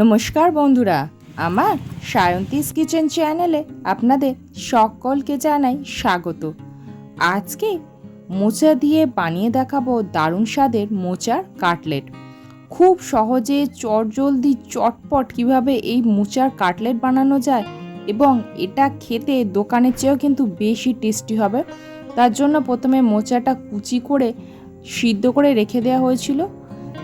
নমস্কার বন্ধুরা, আমার সায়ন্তিস কিচেন চ্যানেলে আপনাদের সকলকে জানাই স্বাগত। আজকে মোচা দিয়ে বানিয়ে দেখাবো দারুণ স্বাদের মোচার কাটলেট। খুব সহজে চটজলদি চটপট কীভাবে এই মোচার কাটলেট বানানো যায় এবং এটা খেতে দোকানের চেয়েও কিন্তু বেশি টেস্টি হবে, তার জন্য প্রথমে মোচাটা কুচি করে সিদ্ধ করে রেখে দেওয়া হয়েছিল।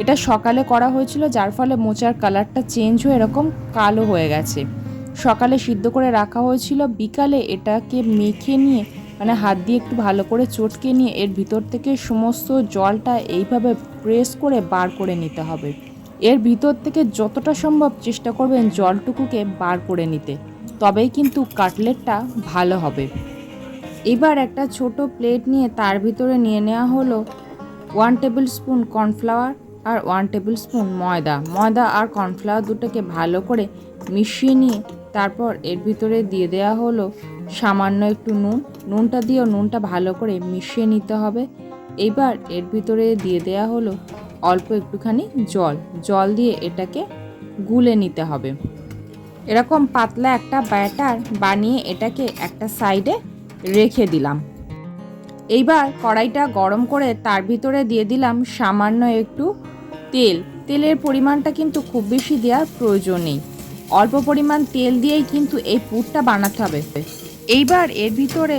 এটা সকালে করা হয়েছিল, যার ফলে মোচার কালারটা চেঞ্জ হয়ে এরকম কালো হয়ে গেছে। সকালে সিদ্ধ করে রাখা হয়েছিল, বিকালে এটাকে মেখে নিয়ে মানে হাত দিয়ে একটু ভালো করে চটকে নিয়ে, এর ভিতর থেকে সমস্ত জলটা এইভাবে প্রেস করে বার করে নিতে হবে। এর ভিতর থেকে যতটা সম্ভব চেষ্টা করবেন জলটুকুকে বার করে নিতে, তবেই কিন্তু কাটলেটটা ভালো হবে। এবার একটা ছোট প্লেট নিয়ে তার ভিতরে নিয়ে নেওয়া হলো, ওয়ান টেবিল স্পুন কর্নফ্লাওয়ার আর ওয়ান টেবিল স্পুন ময়দা। ময়দা আর কর্নফ্লাওয়ার দুটোকে ভালো করে মিশিয়ে নিয়ে তারপর এর ভিতরে দিয়ে দেওয়া হলো সামান্য একটু নুন। নুনটা দিয়েও নুনটা ভালো করে মিশিয়ে নিতে হবে। এবার এর ভিতরে দিয়ে দেওয়া হলো অল্প একটুখানি জল। জল দিয়ে এটাকে গুলে নিতে হবে। এরকম পাতলা একটা ব্যাটার বানিয়ে এটাকে একটা সাইডে রেখে দিলাম। এইবার কড়াইটা গরম করে তার ভিতরে দিয়ে দিলাম সামান্য একটু তেল। তেলের পরিমাণটা কিন্তু খুব বেশি দেওয়ার প্রয়োজন নেই। অল্প পরিমাণ তেল দিয়েই কিন্তু এই পুরটা বানাতে হবে। এইবার এর ভিতরে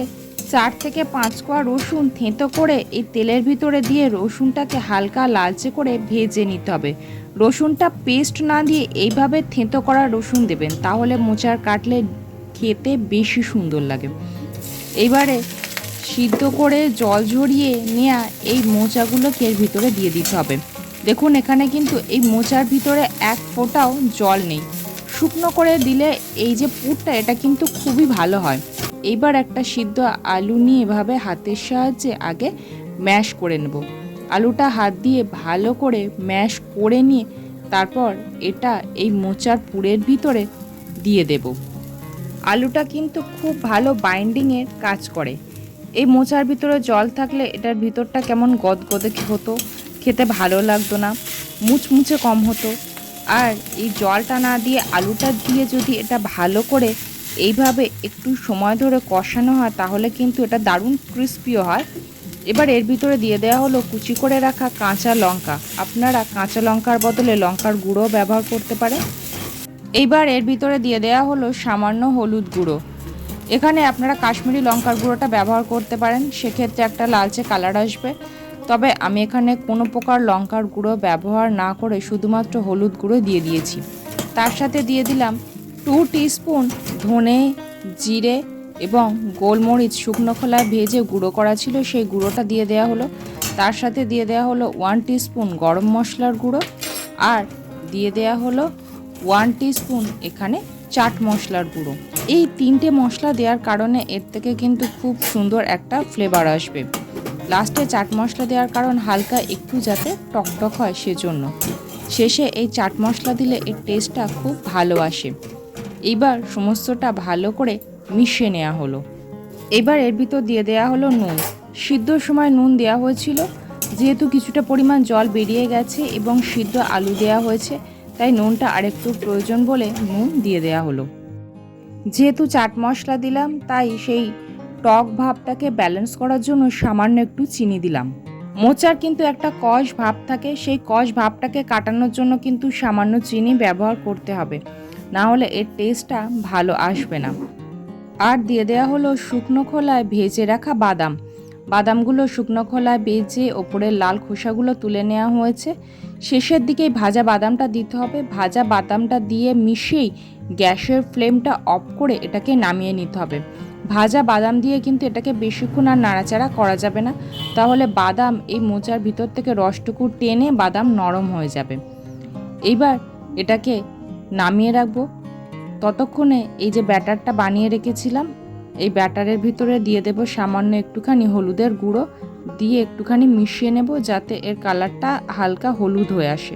চার থেকে পাঁচ কোয়া রসুন থেঁতো করে এই তেলের ভিতরে দিয়ে রসুনটাকে হালকা লালচে করে ভেজে নিতে হবে। রসুনটা পেস্ট না দিয়ে এইভাবে থেঁতো করা রসুন দেবেন, তাহলে মোচার কাটলে খেতে বেশি সুন্দর লাগে। এইবারে সিদ্ধ করে জল ঝরিয়ে নেওয়া এই মোচাগুলোকে এর ভিতরে দিয়ে দিতে হবে। দেখুন, এখানে কিন্তু এই মোচার ভিতরে এক ফোঁটাও জল নেই। শুকনো করে দিলে এই যে পুরটা, এটা কিন্তু খুবই ভালো হয়। এইবার একটা সিদ্ধ আলু নিয়ে এভাবে হাতের সাহায্যে আগে ম্যাশ করে নেব। আলুটা হাত দিয়ে ভালো করে ম্যাশ করে নিয়ে তারপর এটা এই মোচার পুরের ভিতরে দিয়ে দেব। আলুটা কিন্তু খুব ভালো বাইন্ডিংয়ের কাজ করে। এই মোচার ভিতরে জল থাকলে এটার ভিতরটা কেমন গদগদে হতো খেতে ভালো লাগতো না। মুচমুচে কম হতো। আর এই জলটা না দিয়ে আলুটা দিয়ে যদি এটা ভালো করে এইভাবে একটু সময় ধরে কষানো হয়, তাহলে কিন্তু এটা দারুণ ক্রিস্পিও হয়। এবার এর ভিতরে দিয়ে দেওয়া হলো কুচি করে রাখা কাঁচা লঙ্কা। আপনারা কাঁচা লঙ্কার বদলে লঙ্কার গুঁড়ো ব্যবহার করতে পারেন। এইবার এর ভিতরে দিয়ে দেওয়া হলো সামান্য হলুদ গুঁড়ো। এখানে আপনারা কাশ্মীরি লঙ্কার গুঁড়োটা ব্যবহার করতে পারেন। সেক্ষেত্রে একটা লালচে কালার আসবে। তবে আমি এখানে কোনো প্রকার লঙ্কার গুঁড়ো ব্যবহার না করে শুধুমাত্র হলুদ গুঁড়ো দিয়ে দিয়েছি। তার সাথে দিয়ে দিলাম টু টিস্পুন ধনে, জিরে এবং গোলমরিচ। শুকনো খোলায় ভেজে গুঁড়ো করা ছিল, সেই গুঁড়োটা দিয়ে দেওয়া হলো। তার সাথে দিয়ে দেওয়া হলো ওয়ান টিস্পুন গরম মশলার গুঁড়ো আর দিয়ে দেওয়া হলো ওয়ান টিস্পুন এখানে চাট মশলার গুঁড়ো। এই তিনটে মশলা দেওয়ার কারণে এর থেকে কিন্তু খুব সুন্দর একটা ফ্লেভার আসবে। লাস্টে চাট মশলা দেওয়ার কারণ হালকা একটু যাতে টকটক হয় সেজন্য। শেষে এই চাট মশলা দিলে এর টেস্টটা খুব ভালো আসে। এইবার সমস্তটা ভালো করে মিশিয়ে নেওয়া হলো। এবার এর ভিতর দিয়ে দেওয়া হলো নুন। সিদ্ধর সময় নুন দেওয়া হয়েছিল। যেহেতু কিছুটা পরিমাণ জল বেরিয়ে গেছে এবং সিদ্ধ আলু দেওয়া হয়েছে, তাই নুনটা আরেকটু প্রয়োজন বলে নুন দিয়ে দেওয়া হলো। যেহেতু চাট মশলা দিলাম, তাই সেই টক ভাবটাকে ব্যালেন্স করার জন্য সামান্য একটু চিনি দিলাম। মোচার কিন্তু একটা কষ ভাব থাকে, সেই কষ ভাবটাকে কাটানোর জন্য কিন্তু সামান্য চিনি ব্যবহার করতে হবে। না হলে এর টেস্টটা ভালো আসবে না। আর দিয়ে দেওয়া হলো শুকনো খোলায় ভেজে রাখা বাদাম। বাদামগুলো শুকনো খোলায় ভেজে ওপরের লাল খোসাগুলো তুলে নেওয়া হয়েছে। শেষের দিকেই ভাজা বাদামটা দিতে হবে। ভাজা বাদামটা দিয়ে মিশিয়েই গ্যাসের ফ্লেমটা অফ করে এটাকে নামিয়ে নিতে হবে। ভাজা বাদাম দিয়ে কিন্তু এটাকে বেশিক্ষণ আর নাড়াচাড়া করা যাবে না। তাহলে বাদাম এই মোচার ভিতর থেকে রসটুকু টেনে বাদাম নরম হয়ে যাবে। এইবার এটাকে নামিয়ে রাখব। ততক্ষণে এই যে ব্যাটারটা বানিয়ে রেখেছিলাম, এই ব্যাটারের ভিতরে দিয়ে দেব সামান্য একটুখানি হলুদের গুঁড়ো, দিয়ে একটুখানি মিশিয়ে নেব যাতে এর কালারটা হালকা হলুদ হয়ে আসে।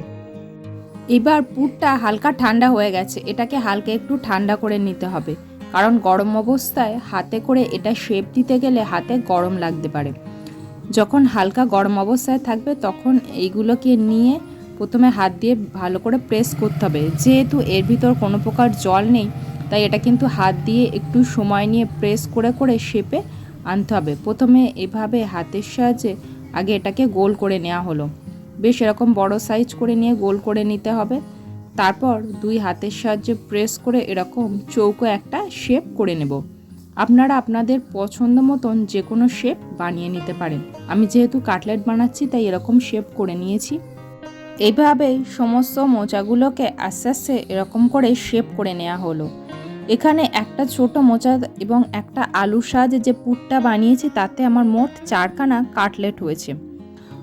এবার পুরটা হালকা ঠান্ডা হয়ে গেছে, এটাকে হালকা একটু ঠান্ডা করে নিতে হবে। কারণ গরম অবস্থায় হাতে করে এটা শেপ দিতে গেলে হাতে গরম লাগতে পারে। যখন হালকা গরম অবস্থায় থাকবে তখন এইগুলোকে নিয়ে প্রথমে হাত দিয়ে ভালো করে প্রেস করতে হবে। যেহেতু এর ভিতর কোনো প্রকার জল নেই, তাই এটা কিন্তু হাত দিয়ে একটু সময় নিয়ে প্রেস করে করে শেপে আনতে হবে। প্রথমে এভাবে হাতের সাহায্যে আগে এটাকে গোল করে নেওয়া হলো। বেশ এরকম বড় সাইজ করে নিয়ে গোল করে নিতে হবে। তারপর দুই হাতের সাহায্যে প্রেস করে এরকম চৌকো একটা শেপ করে নেব। আপনারা আপনাদের পছন্দ মতন যে কোনো শেপ বানিয়ে নিতে পারেন। আমি যেহেতু কাটলেট বানাচ্ছি, তাই এরকম শেপ করে নিয়েছি। এইভাবে সমস্ত মোচাগুলোকে আস্তে আস্তে এরকম করে শেপ করে নেওয়া হলো। এখানে একটা ছোট মোচা এবং একটা আলুর সাহায্যে যে পুটটা বানিয়েছি, তাতে আমার মোট চারখানা কাটলেট হয়েছে।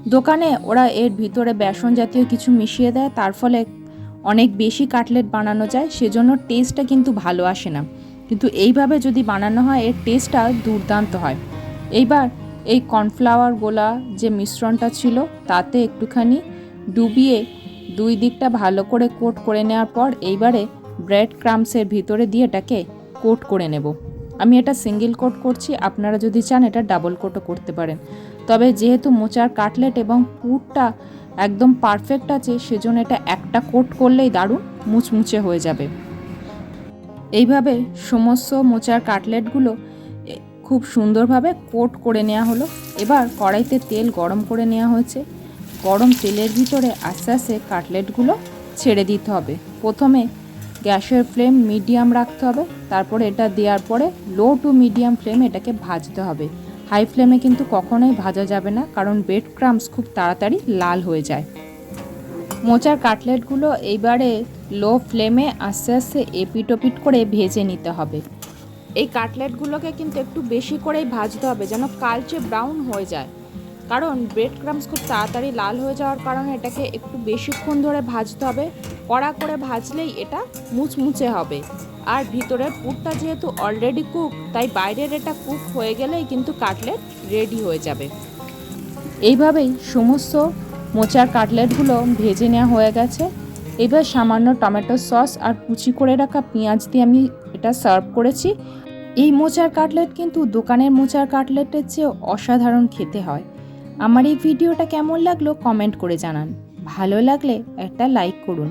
দোকানে ওরা এর ভিতরে বেসন জাতীয় কিছু মিশিয়ে দেয়, তার ফলে অনেক বেশি কাটলেট বানানো যায়, সেজন্য টেস্টটা কিন্তু ভালো আসে না। কিন্তু এইভাবে যদি বানানো হয়, এর টেস্টটা দুর্দান্ত হয়। এইবার এই কর্নফ্লাওয়ার গোলা যে মিশ্রণটা ছিল, তাতে একটুখানি ডুবিয়ে দুই দিকটা ভালো করে কোট করে নেওয়ার পর, এইবারে ব্রেড ক্রামসের ভিতরে দিয়ে এটাকে কোট করে নেব। আমি এটা সিঙ্গেল কোট করছি, আপনারা যদি চান, এটা ডাবল কোটও করতে পারেন। তবে যেহেতু মোচার কাটলেট এবং পুরটা একদম পারফেক্ট আছে, সেজন্য এটা একটা কোট করলেই দারুণ, মুচমুচে হয়ে যাবে। এইভাবে সমস্ত মোচার কাটলেটগুলো খুব সুন্দরভাবে কোট করে নেওয়া হলো। এবার কড়াইতে তেল গরম করে নেওয়া হয়েছে। গরম তেলের ভিতরে আস্তে আস্তে কাটলেটগুলো ছেড়ে দিতে হবে। প্রথমে গ্যাসের ফ্লেম মিডিয়াম রাখতে হবে, তারপরে এটা দেওয়ার পরে লো টু মিডিয়াম ফ্লেমে এটাকে ভাজতে হবে। হাই ফ্লেমে কিন্তু কখনোই ভাজা যাবে না, কারণ ব্রেড ক্রামস খুব তাড়াতাড়ি লাল হয়ে যায়। মোচার কাটলেটগুলো এইবারে লো ফ্লেমে আস্তে আস্তে এপিট ওপিট করে ভেজে নিতে হবে। এই কাটলেটগুলোকে কিন্তু একটু বেশি করেই ভাজতে হবে, যেন কালচে ব্রাউন হয়ে যায়। কারণ ব্রেড ক্রামস খুব তাড়াতাড়ি লাল হয়ে যাওয়ার কারণে এটাকে একটু বেশিক্ষণ ধরে ভাজতে হবে কড়া করে ভাজলেই এটা মুচমুচে হবে। আর ভিতরের পুরটা যেহেতু অলরেডি কুক তাই বাইরের এটা কুক হয়ে গেলেই কিন্তু কাটলেট রেডি হয়ে যাবে। এইভাবেই সমস্ত মোচার কাটলেটগুলো ভেজে নেওয়া হয়ে গেছে। এবার সামান্য টমেটো সস আর কুচি করে রাখা পেঁয়াজ দিয়ে আমি এটা সার্ভ করেছি। এই মোচার কাটলেট কিন্তু দোকানের মোচার কাটলেটের চেয়েও অসাধারণ খেতে হয়। আমার এই ভিডিওটা কেমন লাগল কমেন্ট করে জানান। ভালো লাগলে একটা লাইক করুন।